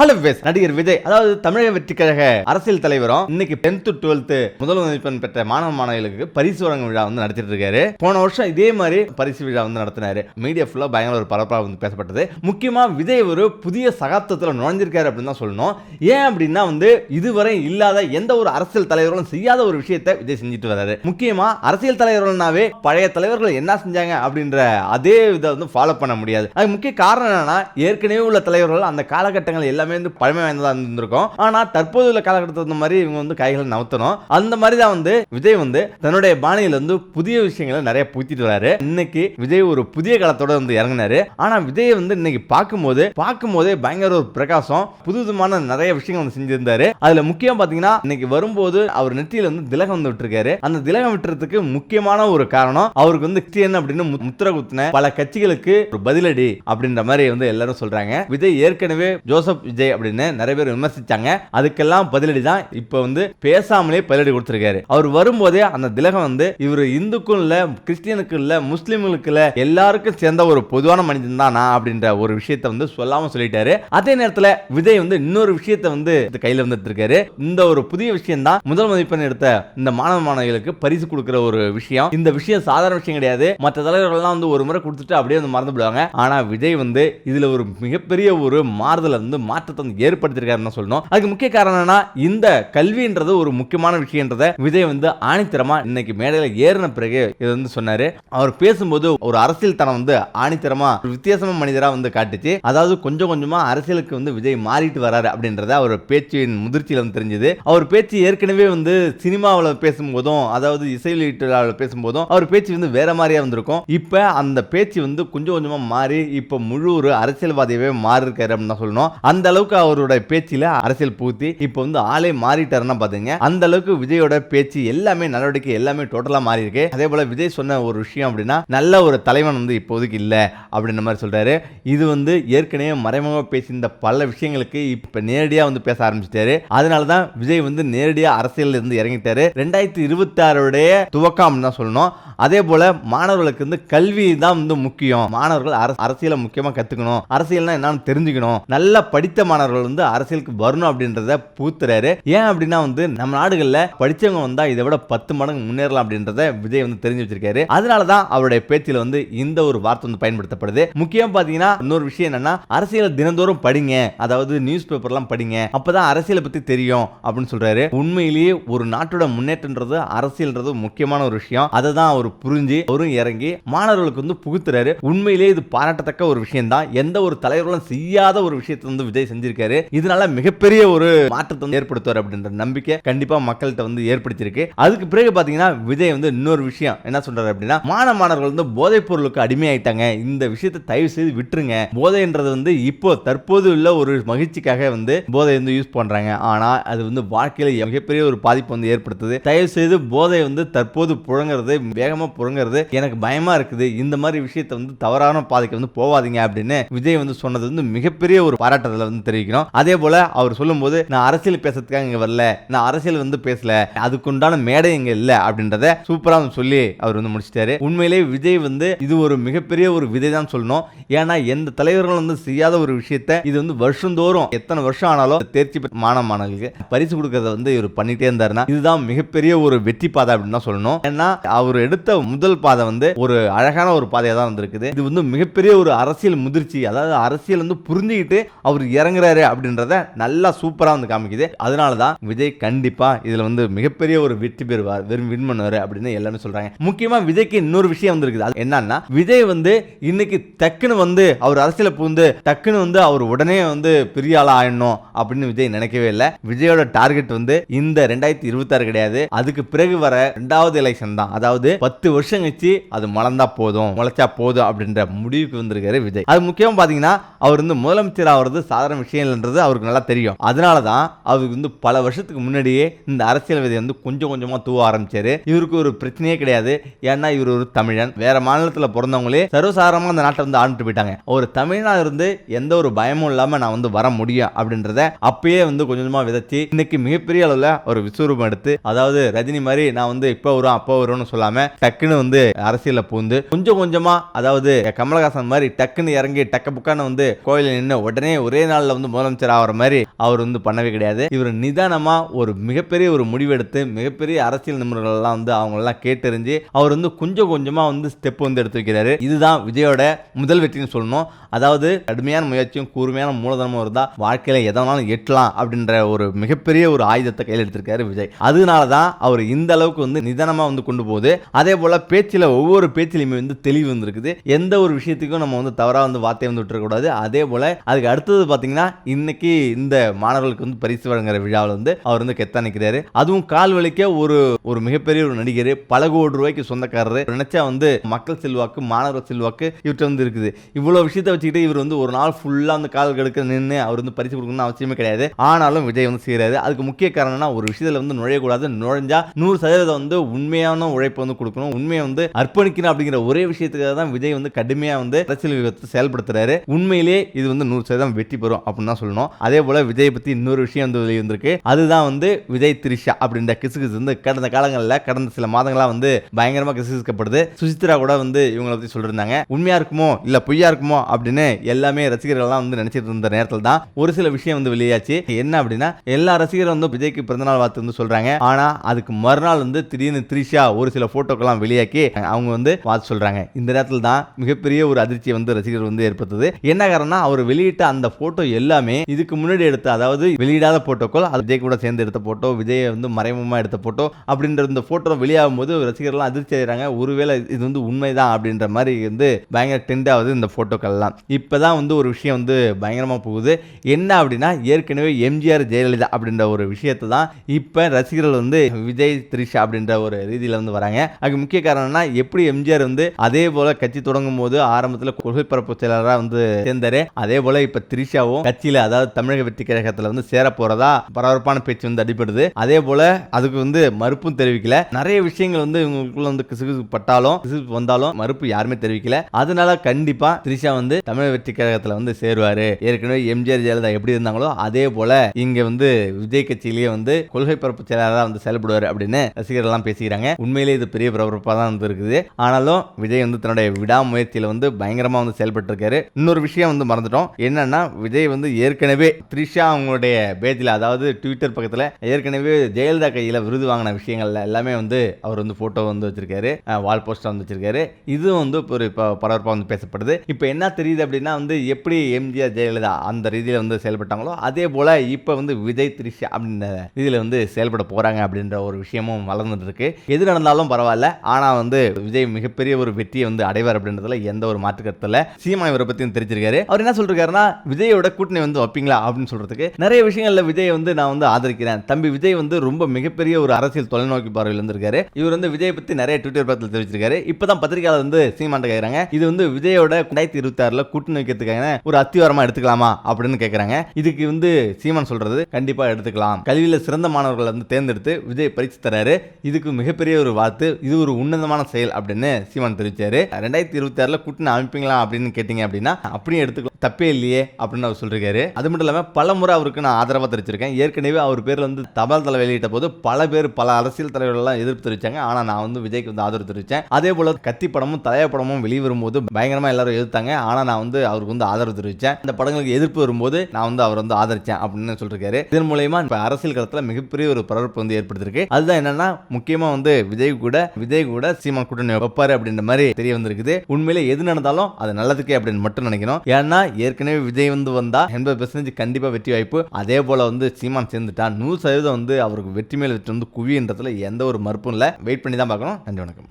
Hello base நடிகர் விஜய் அதாவது தமிழக வெற்றி கழக அரசியல் தலைவரும் இன்னைக்கு டென்த் டுவெல்த் முதல் மதிப்பெண் பெற்ற மாணவ மாணவிகளுக்கு பரிசு வழங்கும் விழா வந்து நடத்திட்டு இருக்காரு. போன வருஷம் இதே மாதிரி பரிசு விழா வந்து நடத்தினாரு. மீடியா ஃபுல்லா பயங்கர ஒரு பரபரப்பாக வந்து பேசப்பட்டது. முக்கியமா விஜய் ஒரு புதிய சகாப்தத்தில் நுழைஞ்சிருக்காரு அப்படின்னு தான் சொல்லணும். ஏன் அப்படின்னா வந்து இதுவரை இல்லாத எந்த ஒரு அரசியல் தலைவர்களும் செய்யாத ஒரு விஷயத்தை விஜய் செஞ்சுட்டு வர்றாரு. முக்கியமா அரசியல் தலைவர்கள்னாவே பழைய தலைவர்கள் என்ன செஞ்சாங்க அப்படின்ற அதே இதை வந்து ஃபாலோ பண்ண முடியாது. அது முக்கிய காரணம் என்னன்னா ஏற்கனவே உள்ள தலைவர்கள் அந்த காலகட்டங்கள் எல்லாமே வந்து பழமை வாய்ந்ததா இருந்திருக்கும். ஆனா தற்போது உள்ள காலகட்டத்தில் மாதிரி இவங்க வந்து கைகளை நவுத்தணும். அந்த மாதிரி தான் வந்து விஜய் வந்து தன்னுடைய பாணியில வந்து புதிய விஷயங்களை நிறைய புத்திட்டு வராரு. இன்னைக்கு விஜய் ஒரு புதிய காலத்தோட வந்து இறங்கினாரு. ஆனா விஜய் வந்து இன்னைக்கு பார்க்கும்போது பார்க்கும்போதே பயங்கர ஒரு பிரகாசம் புது விதமான நிறைய விஷயங்கள் வந்து செஞ்சிருந்தாரு. அதுல முக்கியம் பாத்தீங்கன்னா இன்னைக்கு வரும்போது அவர் நெற்றியில வந்து திலகம் வந்து விட்டுருக்காரு. அந்த திலகம் விட்டுறதுக்கு முக்கியமான ஒரு காரணம் அவருக்கு வந்து கிறிஸ்டியன் அப்படின்னு முத்திரை குத்தின பல கட்சிகளுக்கு ஒரு பதிலடி அப்படின்ற மாதிரி வந்து எல்லாரும் சொல்றாங்க. விஜய் ஏற்கனவே ஜோசப் விஜய் அப்படின்னு நிறைய பேர் விமர்சிச்சாங்க. அதுக்கெல்லாம் பதிலடி தான் இப்போ வந்து பேசாமலே பதிலடி கொடுத்துருக்காரு. அவர் வரும்போதே அந்த திலகம் வந்து இவர் இந்துக்கும் இல்ல கிறிஸ்டியனுக்கும் இல்லை முஸ்லீம்களுக்கு இல்லை எல்லாருக்கும் சேர்ந்த ஒரு பொதுவான மனிதன் தானா அப்படின்ற ஒரு விஷயத்தை வந்து சொல்லாமல் சொல்லிட்டாரு. அதே நேரத்துல விஜய் வந்து இன்னொரு விஷயத்தை வந்து கையில் கையில வந்துட்டு இருக்காரு இந்த ஒரு புதிய விஷயம் தான் முதல் மதிப்பெண் எடுத்த இந்த மாணவ மாணவிகளுக்கு பரிசு கொடுக்கிற ஒரு விஷயம். இந்த விஷயம் சாதாரண விஷயம் கிடையாது. மற்ற தலைவர்கள்லாம் வந்து ஒரு முறை கொடுத்துட்டு அப்படியே வந்து மறந்து விடுவாங்க ஆனா விஜய் வந்து இதுல ஒரு மிகப்பெரிய ஒரு மாறுதலை வந்து மாற்ற மாற்றத்தை வந்து ஏற்படுத்தியிருக்காருன்னு சொல்லணும். அதுக்கு முக்கிய காரணம் என்னன்னா இந்த கல்வின்றது ஒரு முக்கியமான விஷயன்றத விஜய் வந்து ஆணித்தரமா இன்னைக்கு மேடையில் ஏறின பிறகு இது வந்து சொன்னாரு. அவர் பேசும்போது ஒரு அரசியல் தனம் வந்து ஆணித்தரமா வித்தியாசமா வித்தியாசமான மனிதரா வந்து காட்டுச்சு. அதாவது கொஞ்சம் கொஞ்சமா அரசியலுக்கு வந்து விஜய் மாறிட்டு வராரு அப்படின்றத அவர் பேச்சின் முதிர்ச்சியில் வந்து தெரிஞ்சது. அவர் பேச்சு ஏற்கனவே வந்து சினிமாவில் பேசும்போதும் அதாவது இசை வெளியீட்டு பேசும்போதும் அவர் பேச்சு வந்து வேற மாதிரியா வந்திருக்கும். இப்ப அந்த பேச்சு வந்து கொஞ்சம் கொஞ்சமா மாறி இப்ப முழு ஒரு அரசியல்வாதியவே மாறி இருக்காரு அப்படின்னு சொல்லணும். அந்த அளவுக்கு அவரோட பேச்சில் அரசியல் பூத்தி இப்போ வந்து ஆளே மாறிட்டாருன்னா பாத்தீங்க. அந்த அளவுக்கு விஜயோட பேச்சு எல்லாமே நடவடிக்கை எல்லாமே டோட்டலாக மாறி இருக்கு அதே போல விஜய் சொன்ன ஒரு விஷயம் அப்படின்னா நல்ல ஒரு தலைவன் வந்து இப்போதைக்கு இல்லை அப்படின்ற மாதிரி சொல்றாரு. இது வந்து ஏற்கனவே மறைமுகமாக பேசியிருந்த பல விஷயங்களுக்கு இப்போ நேரடியாக வந்து பேச ஆரம்பிச்சிட்டாரு. அதனால தான் விஜய் வந்து நேரடியாக அரசியலில் இருந்து இறங்கிட்டாரு. ரெண்டாயிரத்தி இருபத்தி ஆறுடைய துவக்கம் தான் சொல்லணும். அதே போல மாணவர்களுக்கு வந்து கல்வி தான் வந்து முக்கியம். மாணவர்கள் அரசு அரசியலை முக்கியமா கத்துக்கணும். அரசியல்னா என்னன்னு தெரிஞ்சுக்கணும். நல்லா படித்த மாணவர்கள் வந்து அரசியலுக்கு வரணும் அப்படின்றத பூத்துறாரு ஏன் அப்படின்னா வந்து நம்ம நாடுகள்ல படிச்சவங்க வந்தா இதை விட பத்து மடங்கு முன்னேறலாம் அப்படின்றத விஜய் வந்து தெரிஞ்சு வச்சிருக்காரு. அதனால தான் அவருடைய பேச்சில் வந்து இந்த ஒரு வார்த்தை வந்து பயன்படுத்தப்படுது. முக்கியம் பாத்தீங்கன்னா இன்னொரு விஷயம் என்னன்னா அரசியல் தினந்தோறும் படிங்க. அதாவது நியூஸ் பேப்பர்லாம் படிங்க. அப்பதான் அரசியலை பத்தி தெரியும் அப்படின்னு சொல்றாரு. உண்மையிலேயே ஒரு நாட்டோட முன்னேற்றம்ன்றது அரசியல்ன்றது முக்கியமான ஒரு விஷயம். அதை தான் அவர் புரிஞ்சு அவரும் இறங்கி மாணவர்களுக்கு வந்து புகுத்துறாரு. உண்மையிலேயே இது பாராட்டத்தக்க ஒரு விஷயம் தான் எந்த ஒரு தலைவர்களும் செய்யாத ஒரு விஷயத்தை வந்து விஜய் செஞ்சிருக்காரு. இதனால மிகப்பெரிய ஒரு மாற்றத்தை வந்து ஏற்படுத்துவார் அப்படின்ற நம்பிக்கை கண்டிப்பா மக்கள்கிட்ட வந்து ஏற்படுத்தியிருக்கு. அதுக்கு பிறகு பாத்தீங்கன்னா விஜய் வந்து இன்னொரு விஷயம் என்ன சொல்றாரு அப்படின்னா மாணவ மாணவர்கள் வந்து போதைப் பொருளுக்கு அடிமையாயிட்டாங்க. இந்த விஷயத்தை தயவு செய்து விட்டுருங்க. போதைன்றது வந்து இப்போ தற்போது உள்ள ஒரு மகிழ்ச்சிக்காக வந்து போதை வந்து யூஸ் பண்றாங்க. ஆனா அது வந்து வாழ்க்கையில மிகப்பெரிய ஒரு பாதிப்பு வந்து ஏற்படுத்துது. தயவு செய்து போதை வந்து தற்போது புழங்குறது வேகமாக வேகமா புழங்குறது எனக்கு பயமா இருக்குது. இந்த மாதிரி விஷயத்தை வந்து தவறான பாதைக்கு வந்து போவாதீங்க அப்படின்னு விஜய் வந்து சொன்னது வந்து மிகப்பெரிய ஒரு பாராட்டத்தில் வந்து தெரிவிக்கணும் அதே போல அவர் சொல்லும்போது நான் அரசியல் பேசுறதுக்காக இங்க வரல. நான் அரசியல் வந்து பேசல. அதுக்குண்டான மேடை இங்க இல்லை. அப்படின்றத சூப்பரா வந்து சொல்லி அவர் வந்து முடிச்சிட்டாரு. உண்மையிலேயே விஜய் வந்து இது ஒரு மிகப்பெரிய ஒரு விதை தான் சொல்லணும். ஏன்னா எந்த தலைவர்களும் வந்து செய்யாத ஒரு விஷயத்த இது வந்து வருஷந்தோறும் எத்தனை வருஷம் ஆனாலும் தேர்ச்சி பெற்ற மாணவ மாணவர்களுக்கு பரிசு கொடுக்கறத வந்து இவர் பண்ணிட்டே இருந்தாருன்னா இதுதான் மிகப்பெரிய ஒரு வெற்றி பாதை அப்படின்னு தான் சொல்லணும். ஏன்னா அவர் எடுத்த முதல் பாதை வந்து ஒரு அழகான ஒரு பாதையாக தான் வந்திருக்குது. இது வந்து மிகப்பெரிய ஒரு அரசியல் முதிர்ச்சி. அதாவது அரசியல் வந்து புரிஞ்சுக்கிட்டு அவர் இறங்குறாரு அப்படின்றத நல்லா சூப்பரா வந்து காமிக்குது. அதனால தான் விஜய் கண்டிப்பாக இதில் வந்து மிகப்பெரிய ஒரு வெற்றி பெறுவார் வெறும் வின் பண்ணுவார் அப்படின்னு எல்லாமே சொல்றாங்க. முக்கியமாக விஜய்க்கு இன்னொரு விஷயம் வந்திருக்குது. அது என்னன்னா விஜய் வந்து இன்னைக்கு டக்குன்னு வந்து அவர் அரசியல புகுந்து டக்குன்னு வந்து அவர் உடனே வந்து பெரிய ஆளாக ஆயிடணும் அப்படின்னு விஜய் நினைக்கவே இல்லை. விஜயோட டார்கெட் வந்து இந்த ரெண்டாயிரத்தி இருபத்தாறு கிடையாது. அதுக்கு பிறகு வர ரெண்டாவது எலெக்ஷன் தான். அதாவது பத்து வருஷம் கழிச்சு அது மலர்ந்தா போதும் முளைச்சா போதும் அப்படின்ற முடிவுக்கு வந்திருக்காரு விஜய். அது முக்கியமாக பார்த்தீங்கன்னா அவர் வந்து முதலமைச்சர் ஆகிறது சாதாரண விஷயம் இல்லைன்றது அவருக்கு நல்லா தெரியும். அதனால தான் அவருக்கு வந்து பல வருஷத்துக்கு முன்னாடியே இந்த அரசியல் விதை வந்து கொஞ்சம் கொஞ்சமாக தூவ ஆரம்பிச்சாரு. இவருக்கு ஒரு பிரச்சனையே கிடையாது. ஏன்னா இவர் ஒரு தமிழன். வேற மாநிலத்தில் பிறந்தவங்களே சர்வசாதாரணமா அந்த நாட்டை வந்து ஆண்டுட்டு போயிட்டாங்க. ஒரு தமிழனா இருந்து எந்த ஒரு பயமும் இல்லாமல் நான் வந்து வர முடியும் அப்படின்றத அப்பயே வந்து கொஞ்சம் கொஞ்சமாக விதைச்சு இன்னைக்கு மிகப்பெரிய அளவில் ஒரு விஸ்வரூபம் எடுத்து அதாவது ரஜினி மாதிரி நான் வந்து இப்போ வரும் அப்போ வரும்னு சொல்லாமல் டக்குன்னு வந்து அரசியலில் பூந்து கொஞ்சம் கொஞ்சமா அதாவது கமலஹாசன் மாதிரி டக்குன்னு இறங்கி டக்க புக்கான வந்து கோயிலில் நின்று உடனே ஒரே நாள்ல வந்து முதலமைச்சர் ஆகிற மாதிரி அவர் வந்து பண்ணவே கிடையாது. இவர் நிதானமா ஒரு மிகப்பெரிய ஒரு முடிவெடுத்து மிகப்பெரிய அரசியல் நிபுணர்கள் எல்லாம் வந்து அவங்க எல்லாம் கேட்டறிஞ்சு அவர் வந்து கொஞ்சம் கொஞ்சமா வந்து ஸ்டெப் வந்து எடுத்து வைக்கிறாரு இதுதான் விஜயோட முதல் வெற்றின்னு சொல்லணும். அதாவது கடுமையான முயற்சியும் கூர்மையான மூலதனமும் இருந்தா வாழ்க்கையில எதனாலும் எட்டலாம் அப்படின்ற ஒரு மிகப்பெரிய ஒரு ஆயுதத்தை கையில் எடுத்திருக்காரு விஜய். அதனால தான் அவர் இந்த அளவுக்கு வந்து நிதானமா வந்து கொண்டு போகுது. அதே போல பேச்சில் ஒவ்வொரு பேச்சிலையுமே வந்து தெளிவு வந்திருக்குது. எந்த ஒரு விஷயத்துக்கும் நம்ம வந்து தவறாக வந்து வார்த்தை வந்து விட்டுறக்கூடாது. அதே போல அதுக்கு அடுத்தது பாத்தீங்கன்னா இன்னைக்கு இந்த மாணவர்களுக்கு வந்து பரிசு வழங்குற விழாவில் வந்து அவர் வந்து கெத்தா நிற்கிறாரு அதுவும் கால் வலிக்க ஒரு ஒரு மிகப்பெரிய ஒரு நடிகர் பல கோடி ரூபாய்க்கு சொந்தக்காரரு. நினைச்சா வந்து மக்கள் செல்வாக்கு மாணவர் செல்வாக்கு இவர்கிட்ட வந்து இருக்குது. இவ்வளவு விஷயத்தை வச்சுக்கிட்டு இவர் வந்து ஒரு நாள் ஃபுல்லா அந்த கால் கெடுக்க நின்று அவர் வந்து பரிசு கொடுக்கணும்னு அவசியமே கிடையாது. ஆனாலும் விஜய் வந்து செய்கிறாரு அதுக்கு முக்கிய காரணம்னா ஒரு விஷயத்துல வந்து நுழையக்கூடாது. நுழைஞ்சா நூறு சதவீதம் வந்து உண்மையான உழைப்பு வந்து கொடுக்கணும். உண்மையை வந்து அர்ப்பணிக்கணும் அப்படிங்கிற ஒரே விஷயத்துக்காக தான் விஜய் வந்து கடுமையா வந்து அரசியல் வியூகத்தை செயல்படுத்துறாரு. உண்மையிலேயே இது வந்து நூறு சதவீதம் வெற்றி பெறும் அப்படின்னு தான் சொல்லணும். அதே போல விஜய் பத்தி இன்னொரு விஷயம் வந்து வெளியே வந்திருக்கு அதுதான் வந்து விஜய் திரிஷா அப்படின்ற கிசு கிசு வந்து கடந்த காலங்களில் கடந்த சில மாதங்களா வந்து பயங்கரமா கிசுகிசுக்கப்படுது. சுசித்ரா கூட வந்து இவங்களை பத்தி சொல்லிருந்தாங்க உண்மையா இருக்குமோ இல்ல பொய்யா இருக்குமோ அப்படின்னு எல்லாமே ரசிகர்கள்லாம் வந்து நினைச்சிட்டு இருந்த நேரத்தில் தான் ஒரு சில விஷயம் வந்து வெளியாச்சு. என்ன அப்படின்னா எல்லா ரசிகரும் வந்து விஜய்க்கு பிறந்தநாள் வாழ்த்து வந்து சொல்றாங்க. ஆனா அதுக்கு மறுநாள் வந்து திடீர்னு த்ரிஷா ஒரு சில எல்லாம் வெளியாக்கி அவங்க வந்து பார்த்து சொல்றாங்க. இந்த நேரத்தில் தான் மிகப்பெரிய ஒரு அதிர்ச்சியை வந்து ரசிகர் வந்து ஏற்படுத்துது. என்ன காரணம்னா அவர் வெளியிட்ட அந்த போட்டோ எல்லாமே இதுக்கு முன்னாடி எடுத்த அதாவது வெளியிடாத போட்டோக்கள் அது விஜய் கூட சேர்ந்து எடுத்த போட்டோ விஜயை வந்து மறைமுகமா எடுத்த போட்டோ அப்படின்ற இந்த போட்டோ வெளியாகும் போது ரசிகர்லாம் அதிர்ச்சி அடைகிறாங்க. ஒருவேளை இது வந்து உண்மைதான் அப்படின்ற மாதிரி வந்து பயங்கர டெண்ட் ஆகுது இந்த போட்டோக்கள்லாம் இப்பதான் வந்து ஒரு விஷயம் வந்து பயங்கரமாக போகுது. என்ன அப்படின்னா ஏற்கனவே எம்ஜிஆர் ஜெயலலிதா அப்படின்ற ஒரு விஷயத்தை தான் இப்போ ரசிகர்கள் வந்து விஜய் த்ரிஷா அப்படின்ற ஒரு ரீதியில் வந்து வராங்க. அதுக்கு முக்கிய காரணம்னா எப்படி எம்ஜிஆர் வந்து அதே போல கட்சி தொடங்கும் போது ஆரம்பத்தில் கொள்கை பரப்பு செயலராக வந்து சேர்ந்தாரு. அதே போல இப்ப திரிஷாவும் கட்சியில அதாவது தமிழக வெற்றி கழகத்துல வந்து சேர போறதா பரபரப்பான பேச்சு வந்து அடிபடுது. அதே போல அதுக்கு வந்து மறுப்பும் தெரிவிக்கல. நிறைய விஷயங்கள் வந்து இவங்களுக்குள்ள வந்து கிசுகிசு பட்டாலும் கிசுகிசு வந்தாலும் மறுப்பு யாருமே தெரிவிக்கல. அதனால கண்டிப்பா திரிஷா வந்து தமிழக வெற்றி கழகத்துல வந்து சேருவாரு. ஏற்கனவே எம்ஜிஆர் ஜெயலலிதா எப்படி இருந்தாங்களோ அதே போல இங்க வந்து விஜய் கட்சியிலேயே வந்து கொள்கை பரப்பு செயலராக வந்து செயல்படுவார் அப்படின்னு ரசிகர்கள் எல்லாம் பேசிக்கிறாங்க. உண்மையிலேயே இது பெரிய பரபரப்பாக தான் வந்து இருக்குது ஆனாலும் விஜய் வந்து தன்னுடைய விடாமுயற்சியில் வந்து பயங்கரமாக வந்து செயல்பட்டுருக்காரு. இன்னொரு விஷயம் வந்து மறந்துட்டோம். என்னன்னா விஜய் வந்து ஏற்கனவே த்ரிஷா அவங்களுடைய பேஜில் அதாவது ட்விட்டர் பக்கத்தில் ஏற்கனவே ஜெயலலிதா கையில் விருது வாங்கின விஷயங்கள்ல எல்லாமே வந்து அவர் வந்து ஃபோட்டோ வந்து வச்சிருக்காரு. வால் போஸ்டர் வந்து வச்சிருக்காரு. இதுவும் வந்து ஒரு இப்போ பரபரப்பாக வந்து பேசப்படுது. இப்போ என்ன தெரியுது அப்படின்னா வந்து எப்படி எம்ஜிஆர் ஜெயலலிதா அந்த ரீதியில் வந்து செயல்பட்டாங்களோ அதே போல் இப்போ வந்து விஜய் த்ரிஷா அப்படின்ற ரீதியில் வந்து செயல்பட போகிறாங்க அப்படின்ற ஒரு விஷயமும் வளர்ந்துட்டு இருக்கு. எது நடந்தாலும் பரவாயில்ல. ஆனால் வந்து விஜய் மிகப்பெரிய ஒரு வெற்றியை வந்து அடைவார் அப்படின்றதுல எந்த ஒரு மாற்று கருத்தில் சீமா இவரை பற்றியும் தெரிஞ்சிருக்காரு. அவர் என்ன சொல்றாருன்னா விஜயோட கூட்டணி வந்து வைப்பீங்களா? அப்படின்னு சொல்றதுக்கு நிறைய விஷயங்கள்ல விஜய் வந்து நான் வந்து ஆதரிக்கிறேன். தம்பி விஜய் வந்து ரொம்ப மிகப்பெரிய ஒரு அரசியல் தொலைநோக்கி பார்வையில் இருந்திருக்காரு. இவர் வந்து விஜய் பற்றி நிறைய ட்விட்டர் பக்கத்தில் தெரிவிச்சிருக்காரு. இப்பதான் பத்திரிகையாளர் வந்து சீமாண்ட கேட்குறாங்க இது வந்து விஜயோட ரெண்டாயிரத்தி இருபத்தி ஆறுல கூட்டணி வைக்கிறதுக்கான ஒரு அத்திவாரமா எடுத்துக்கலாமா அப்படின்னு கேட்குறாங்க இதுக்கு வந்து சீமான் சொல்றது கண்டிப்பா எடுத்துக்கலாம். கல்வியில் சிறந்த மாணவர்களை வந்து தேர்ந்தெடுத்து விஜய் பரிசு தராரு. இதுக்கு மிகப்பெரிய ஒரு வாழ்த்து. இது ஒரு உன்னதமான செயல் அப்படின்னு சீமான் தெரிவிச்சாரு. ரெண்டாயிரத்தி இருபத்தி ஆறுல கூட்டணி அமைப்பீங்களா அப்படின்னு கேட்டீங்க அப்படின்னா அப்படியே எடுத்துக்கலாம் தப்பே இல்லையே அப்படின்னு அவர் சொல்லிருக்காரு. அது மட்டும் இல்லாமல் பல முறை அவருக்கு நான் ஆதரவாக தெரிவிச்சிருக்கேன். ஏற்கனவே அவர் பேர் வந்து தபால் தலை வெளியிட்ட போது பல பேர் பல அரசியல் தலைவர்கள்லாம் எதிர்ப்பு தெரிவிச்சாங்க. ஆனால் நான் வந்து விஜய்க்கு வந்து ஆதரவு தெரிவித்தேன் அதே போல் கத்தி படமும் தலைய படமும் வெளிவரும்போது பயங்கரமாக எல்லாரும் எதிர்த்தாங்க. ஆனால் நான் வந்து அவருக்கு வந்து ஆதரவு தெரிவித்தேன் இந்த படங்களுக்கு எதிர்ப்பு வரும்போது நான் வந்து அவர் வந்து ஆதரிச்சேன் அப்படின்னு சொல்லிருக்காரு. இதன் மூலயமா இப்போ அரசியல் களத்தில் மிகப்பெரிய ஒரு பரபரப்பு வந்து ஏற்படுத்திருக்கு அதுதான் என்னன்னா முக்கியமாக வந்து விஜய் கூட விஜய் விஜய் கூட சீமான் கூட்டணி வைப்பாரு அப்படின்ற மாதிரி தெரிய வந்திருக்குது. உண்மையிலே எது நடந்தாலும் அது நல்லதுக்கே அப்படின்னு மட்டும் நினைக்கணும் ஏன்னா ஏற்கனவே விஜய் வந்து வந்தா எண்பது பெர்சன்டேஜ் கண்டிப்பா வெற்றி வாய்ப்பு. அதே போல வந்து சீமான் சேர்ந்துட்டா நூறு சதவீதம் வந்து அவருக்கு வெற்றி மேல் வெற்றி வந்து குவின்றதுல எந்த ஒரு மறுப்பும் இல்லை. வெயிட் பண்ணி தான் பார்க்கணும். நன்றி வணக்கம்.